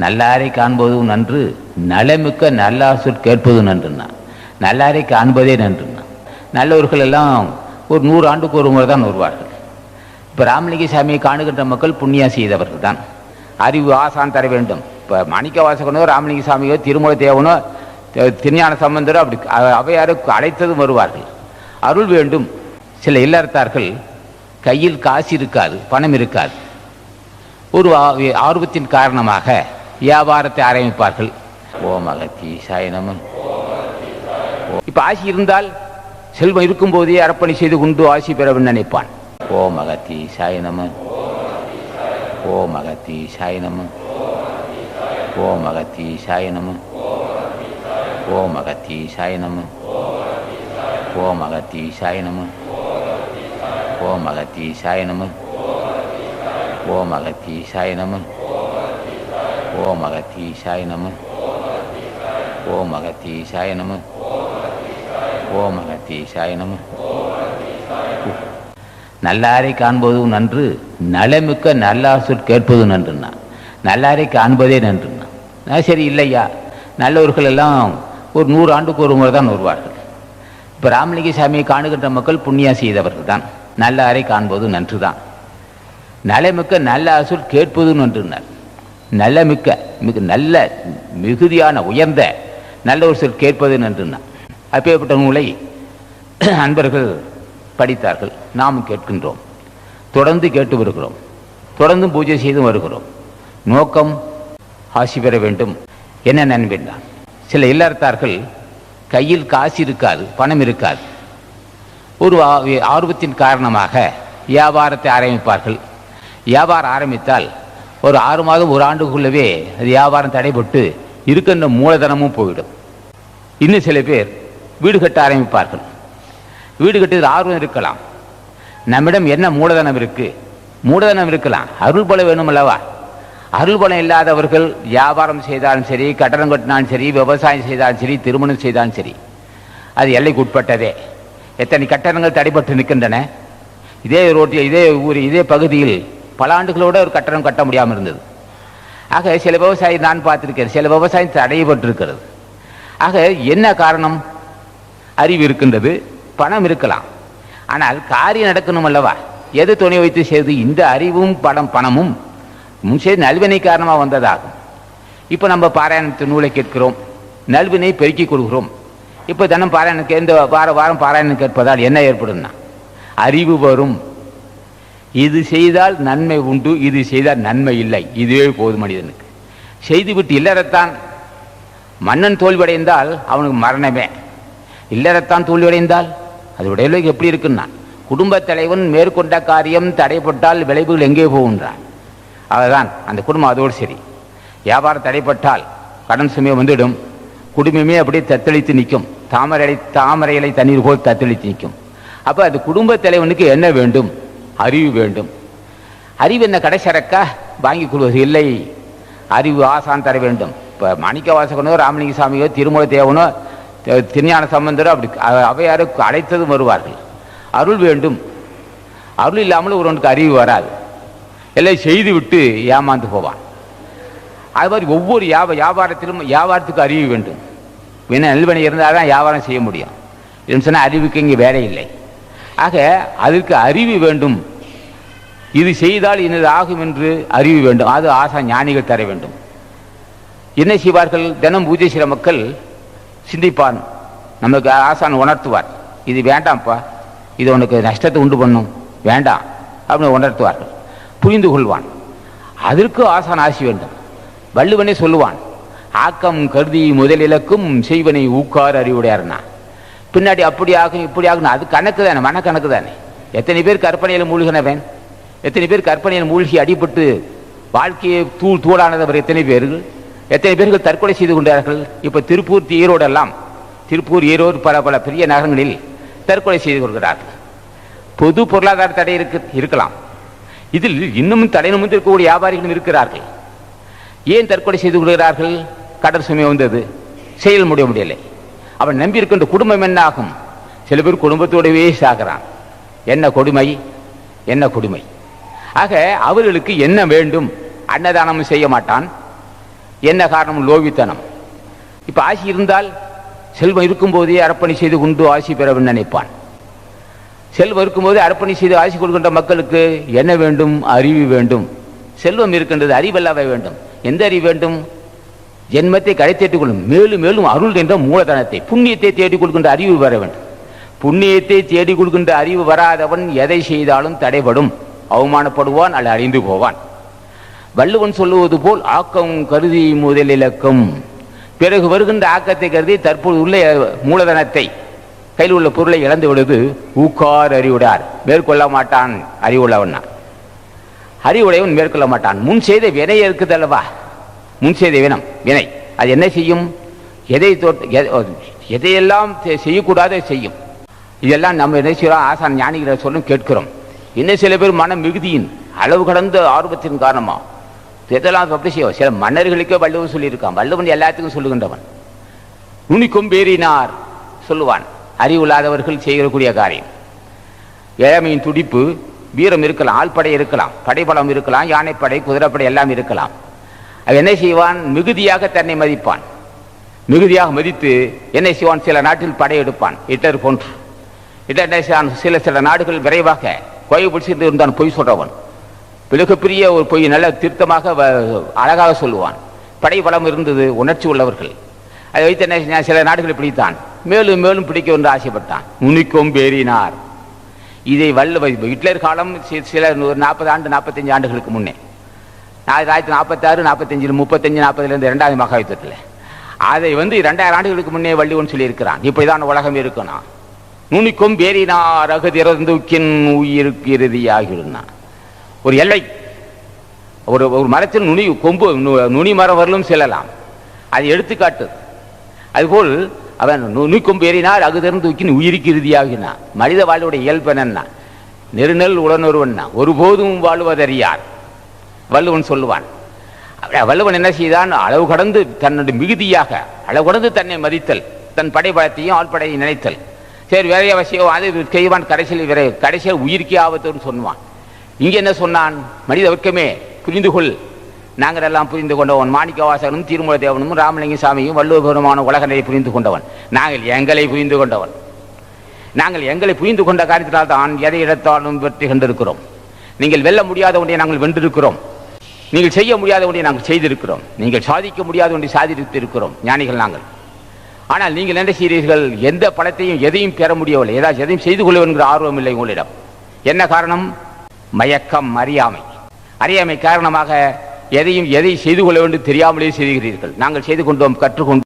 நல்லாரை காண்பதும் நன்று நலமிக்க நல்லாசுற் கேட்பதும் நன்றுன்னா நல்லாரை காண்பதே நன்றுன்னா நல்லவர்கள் எல்லாம் ஒரு நூறு ஆண்டுக்கு ஒரு முறை தான் வருவார்கள். இப்போ ராமலிங்க சாமியை காணுகின்ற மக்கள் புண்ணியா செய்தவர்கள் தான். அறிவு ஆசான் தர வேண்டும். இப்போ மாணிக்க வாசகனோ ராமலிங்க சாமியோ திருமலை தேவனோ திருஞான சம்பந்தரோ அப்படி அவையாருக்கு அழைத்ததும் வருவார்கள். அருள் வேண்டும். சில இல்லறத்தார்கள் கையில் காசு இருக்காது பணம் இருக்காது. ஒரு ஆ- ஆர்வத்தின் காரணமாக வியாபாரத்தை ஆரம்பிப்பார்கள். ஓமகத்தி சாயனமன் இப்போ ஆசி இருந்தால் செல்வம் இருக்கும்போதே அறப்பணி செய்து கொண்டு ஆசி பெறவன் நினைப்பான். ஓமகத்தி சாயனமன் ஓமகத்தி சாயனமன் ஓமகத்தி சாயனமன் ஓமகத்தி சாயனமன் ஓமகத்தி சாயனமன் ஓமகத்தி சாயனமன் ஓமகத்தி சாயனமன் ஓம் அகத்தி நம. ஓம் அகத்தி நம. ஓம் அகத்தி நம. நல்லாரை காண்பதும் நன்று நலமிக்க நல்லாசொற் கேட்பதும் நன்றுன்னா நல்லாரை காண்பதே நன்றுன்னா நான் சரி இல்லையா? நல்லவர்கள் எல்லாம் ஒரு நூறு ஆண்டுக்கு ஒரு முறை தான் வருவார்கள். இப்போ ராமலிங்க சாமியை காணுகின்ற மக்கள் புண்ணியா செய்தவர்கள் தான். நல்லாரை காண்பது நன்று தான் நலமிக்க நல்ல அசுல் கேட்பது நன்றுனார் நல்லமிக்க மிக நல்ல மிகுதியான உயர்ந்த நல்ல ஒரு சொல் கேட்பது நன்றுன்னா அப்பேற்பட்ட நூலை அன்பர்கள் படித்தார்கள். நாம் கேட்கின்றோம். தொடர்ந்து கேட்டு வருகிறோம். தொடர்ந்து பூஜை செய்தும் வருகிறோம். நோக்கம் ஆசி பெற வேண்டும். என்ன நண்பென்றான் சில இல்லறத்தார்கள் கையில் காசு இருக்காது பணம் இருக்காது. ஒரு ஆர்வத்தின் காரணமாக வியாபாரத்தை ஆரம்பிப்பார்கள். வியாபாரம் ஆரம்பித்தால் ஒரு ஆறு மாதம் ஒரு ஆண்டுக்குள்ளவே அது வியாபாரம் தடைபட்டு இருக்கின்ற மூலதனமும் போயிடும். இன்னும் சில பேர் வீடு கட்ட ஆரம்பிப்பார்கள். வீடு கட்டுவது ஆர்வம் இருக்கலாம். நம்மிடம் என்ன மூலதனம் இருக்கு? மூலதனம் இருக்கலாம். அருள் பலம் வேணும் அல்லவா அருள் பலம் இல்லாதவர்கள் வியாபாரம் செய்தாலும் சரி கட்டடம் கட்டினாலும் சரி விவசாயம் செய்தாலும் சரி திருமணம் செய்தாலும் சரி அது எல்லைக்கு உட்பட்டதே. எத்தனை கட்டடங்கள் தடைபட்டு நிற்கின்றன? இதே ரோட்டில் இதே ஊர் இதே பகுதியில் பல ஆண்டுகளோட ஒரு கட்டணம் கட்ட முடியாமல் இருந்தது. ஆக சில விவசாயி நான் பார்த்துருக்கேன் சில விவசாயம் தடையப்பட்டிருக்கிறது ஆக என்ன காரணம்? அறிவு இருக்கின்றது பணம் இருக்கலாம். ஆனால் காரியம் நடக்கணும் அல்லவா? எது துணை வைத்து செய்து இந்த அறிவும் படம் பணமும் முன்சே நல்வினை காரணமாக வந்ததாகும். இப்போ நம்ம பாராயணத்து நூலை கேட்கிறோம். நல்வினை பெருக்கிக் கொள்கிறோம். இப்போ தினம் பாராயணம் இந்த வார வாரம் பாராயணம் கேட்பதால் என்ன ஏற்படும்னா? அறிவு வரும். இது செய்தால் நன்மை உண்டு இது செய்தால் நன்மை இல்லை. இதுவே போதும் மனிதனுக்கு. செய்துவிட்டு இல்லறத்தான் மன்னன் தோல்வியடைந்தால் அவனுக்கு மரணமே. இல்லறத்தான் தோல்வியடைந்தால் அது உடையலுக்கு எப்படி இருக்குன்னா குடும்பத் தலைவன் மேற்கொண்ட காரியம் தடைப்பட்டால் விளைவுகள் எங்கே போகின்றான் அதுதான் அந்த குடும்பம் அதோடு சரி. வியாபாரம் தடைப்பட்டால் கடன் சுமையை வந்துடும் குடும்பமே அப்படியே தத்தளித்து நிற்கும். தாமரை தாமரை இலை தண்ணீர் போல் தத்தளித்து நிற்கும். அப்போ அது குடும்பத் தலைவனுக்கு என்ன வேண்டும்? அறிவு வேண்டும். அறிவு என்ன கடைசரக்கா வாங்கிக் கொள்வது இல்லை. அறிவு ஆசான் தர வேண்டும். இப்போ மாணிக்க வாசகனோ ராமலிங்க சாமியோ திருமல தேவனோ திருஞான சம்பந்தரோ அப்படி அ- அவையாருக்கு அழைத்ததும் வருவார்கள். அருள் வேண்டும். அருள் இல்லாமல் ஒருவனுக்கு அறிவு வராது. எல்லாம் செய்து விட்டு ஏமாந்து போவான். அது மாதிரி ஒவ்வொரு வியாப வியாபாரத்திலும் வியாபாரத்துக்கு அறிவு வேண்டும். வேணா நல்வனை இருந்தால் தான் வியாபாரம் செய்ய முடியும். என்று சொன்னால் அறிவுக்கு இங்கே வேலை இல்லை. ஆக அதற்கு அறிவு வேண்டும். இது செய்தால் இனது ஆகும் என்று அறிவு வேண்டும். அது ஆசா ஞானிகள் தர வேண்டும். என்ன செய்வார்கள்? தினம் பூஜை செய்கிற மக்கள் சிந்திப்பான். நமக்கு ஆசான் உணர்த்துவார். இது வேண்டாம்ப்பா. இது உனக்கு நஷ்டத்தை உண்டு பண்ணும். வேண்டாம். அப்படின்னு உணர்த்துவார்கள். புரிந்து கொள்வான். அதற்கு ஆசான் ஆசி வேண்டும். வள்ளுவனே சொல்லுவான் ஆக்கம் கருதி முதலிலக்கும் செய்வனை ஊக்கார் அறிவுடையார்னா. பின்னாடி அப்படி ஆகும் இப்படி ஆகும் அது கணக்கு தானே மனக்கணக்கு தானே எத்தனை பேர் கற்பனையில் மூழ்கினவன்? எத்தனை பேர் கற்பனையில் மூழ்கி அடிபட்டு வாழ்க்கையை தூள் தூளானவர் எத்தனை பேர்கள்? எத்தனை பேர்கள் தற்கொலை செய்து கொண்டார்கள்? இப்போ திருப்பூர் ஈரோடு எல்லாம் திருப்பூர் ஈரோடு பல பல பெரிய நகரங்களில் தற்கொலை செய்து கொள்கிறார்கள். பொது பொருளாதார தடை இருக்கு இருக்கலாம். இதில் இன்னமும் தடை நிமிர்ந்து இருக்கக்கூடிய வியாபாரிகளும் இருக்கிறார்கள். ஏன் தற்கொலை செய்து கொள்கிறார்கள்? கடன் சுமை வந்தது செயல் முடிய முடியலை. அவன் நம்பி இருக்கின்ற குடும்பம் என்ன ஆகும் சில பேர் குடும்பத்தோடவே சாகிறான். என்ன கொடுமை? என்ன கொடுமை? ஆக அவர்களுக்கு என்ன வேண்டும்? அன்னதானமும் செய்ய மாட்டான். என்ன காரணம்? லோவித்தனம். இப்போ ஆசி இருந்தால் செல்வம் இருக்கும்போதே அர்ப்பணி செய்து கொண்டு ஆசி பெற நினைப்பான். செல்வம் இருக்கும்போது அர்ப்பணி செய்து ஆசி கொடுக்கின்ற மக்களுக்கு என்ன வேண்டும்? அறிவு வேண்டும். செல்வம் இருக்கின்றது அறிவல்லவை வேண்டும். எந்த அறிவு வேண்டும்? ஜென்மத்தை கடை கொள்ளும். மேலும் மேலும் அருள் என்ற மூலதனத்தை புண்ணியத்தை தேடிக் கொடுக்கின்ற அறிவு வர வேண்டும். புண்ணியத்தை தேடிக் கொடுக்கின்ற அறிவு வராதவன் எதை செய்தாலும் தடைபடும். அவமானப்படுவான் அல்ல அறிந்து போவான். வள்ளுவன் சொல்லுவது போல் ஆக்கம் கருதி முதலிலக்கம் பிறகு வருகின்ற ஆக்கத்தை கருதி தற்போது உள்ள மூலதனத்தை கையில் உள்ள பொருளை இழந்து விடுவது ஊக்கார் அறிவுடார் மேற்கொள்ள மாட்டான். அறிவுள்ளவன் அறிவுடையவன் மேற்கொள்ள மாட்டான். முன் செய்த வினை இருக்குது அல்லவா? முன் செய்த வினம் வினை. அது என்ன செய்யும்? எதை எதையெல்லாம் செய்யக்கூடாத செய்யும். இதெல்லாம் நம்ம என்ன செய்யறோம்? ஆசான் ஞானிகளை சொல்லும் கேட்கிறோம். இன்னும் சில பேர் மன மிகுதியின் அளவு கடந்த ஆர்வத்தின் காரணமாக எதெல்லாம் அப்படி செய்வோம் சில மன்னர்களுக்கே வள்ளுவன் சொல்லியிருக்கான். வள்ளுவன் எல்லாத்துக்கும் சொல்லுகின்றவன். நுனிக்கும் பேரினார் சொல்லுவான் அறிவில்லாதவர்கள் செய்யக்கூடிய காரியம். ஏழ்மையின் துடிப்பு வீரம் இருக்கலாம் ஆள்படை இருக்கலாம் படைபலம் இருக்கலாம் யானைப்படை குதிரைப்படை எல்லாம் இருக்கலாம். அவன் என்ன செய்வான்? மிகுதியாக தன்னை மதிப்பான். மிகுதியாக மதித்து என்ன செய்வான்? சில நாட்டில் படையெடுப்பான் இட்டர் போன்று. இட்டர் என்ன செய்வான்? சில சில நாடுகள் விரைவாக கோயை பிடிச்சிட்டு இருந்தான் பொய் சொல்றவன். மிகப்பெரிய ஒரு பொய் நல்ல திருத்தமாக வ- அழகாக சொல்லுவான். படைபலம் இருந்தது உணர்ச்சி உள்ளவர்கள். அதை வைத்து என்ன சில நாடுகளை பிடித்தான். மேலும் மேலும் பிடிக்க என்று ஆசைப்பட்டான். முனிக்கும் பேரினார். இதை வல்ல ஹிட்லர் காலம் சில ஒரு நாற்பது ஆண்டு நாற்பத்தஞ்சு ஆண்டுகளுக்கு முன்னே. ஆயிரத்தி நாற்பத்தாறு நாற்பத்தஞ்சு முப்பத்தஞ்சு நாற்பதுலேருந்து இரண்டாவது மகாயுத்தத்தில். அதை வந்து இரண்டாயிரம் ஆண்டுகளுக்கு முன்னே வள்ளுவன் சொல்லியிருக்கிறான். இப்படிதான் உலகம் இருக்கணும். நுனிக்கும் பேரினார் அகதிறந்துக்கின் உயிருக்கு இறுதியாகிருந்தான் ஒரு எல்லை. ஒரு ஒரு மரத்தில் நுனி கொம்பு நுனி மரம் வரலும் செல்லலாம். அது எடுத்துக்காட்டு. அதுபோல் அவன் நுனிக்கும் பேரினால் அகுதர்ந்து தூக்கின் உயிருக்கு இறுதியாகினான். மனித வாழ்வுடைய இயல்பு என்னன்னா நெருநெல் உடனொருவன்னா ஒருபோதும் வாழ்வதறியார். வள்ளுவன் சொல்லுவான். வள்ளுவன் என்ன செய்தான்? அளவு கடந்து தன்னுடைய மிகுதியாக அளவு கடந்து தன்னை மதித்தல் தன் படைபலத்தையும் ஆள்படையை நினைத்தல். சரி வேலையை அவசியம் அது செய்வான் கடைசியில் விரை கடைசியில் உயிருக்கே ஆபத்துன்னு சொன்னான் இங்க என்ன சொன்னான்? மனித வர்க்கமே புரிந்து கொள். நாங்கள் எல்லாம் புரிந்து கொண்டவன் மாணிக்கவாசகனும் திருமல தேவனும் ராமலிங்க சாமியும் வள்ளுவ பெருமான உலகனை புரிந்து கொண்டவன். நாங்கள் எங்களை புரிந்து கொண்டவன். நாங்கள் எங்களை புரிந்து கொண்ட காரியத்தினால் தான் எதை இடத்தாலும் வெற்றி கண்டிருக்கிறோம். நீங்கள் வெல்ல முடியாத ஒன்றை நாங்கள் வென்றிருக்கிறோம். நீங்கள் செய்ய முடியாத ஒன்றை நாங்கள் செய்திருக்கிறோம். நீங்கள் சாதிக்க முடியாத ஒன்றை சாதித்திருக்கிறோம். ஞானிகள் நாங்கள். ஆனால் நீங்கள் என்ன செய்கிறீர்கள் எந்த பணத்தையும் எதையும் பெற முடியவில்லை. ஏதாச்சும் எதையும் செய்து கொள்ள ஆர்வம் இல்லை உங்களிடம். என்ன காரணம்? மயக்கம் அறியாமை. அறியாமை காரணமாக எதையும் எதை செய்து கொள்ள வேண்டும் தெரியாமலே செய்கிறீர்கள் நாங்கள் செய்து கொண்டோம் கற்றுக்கொண்டோம்.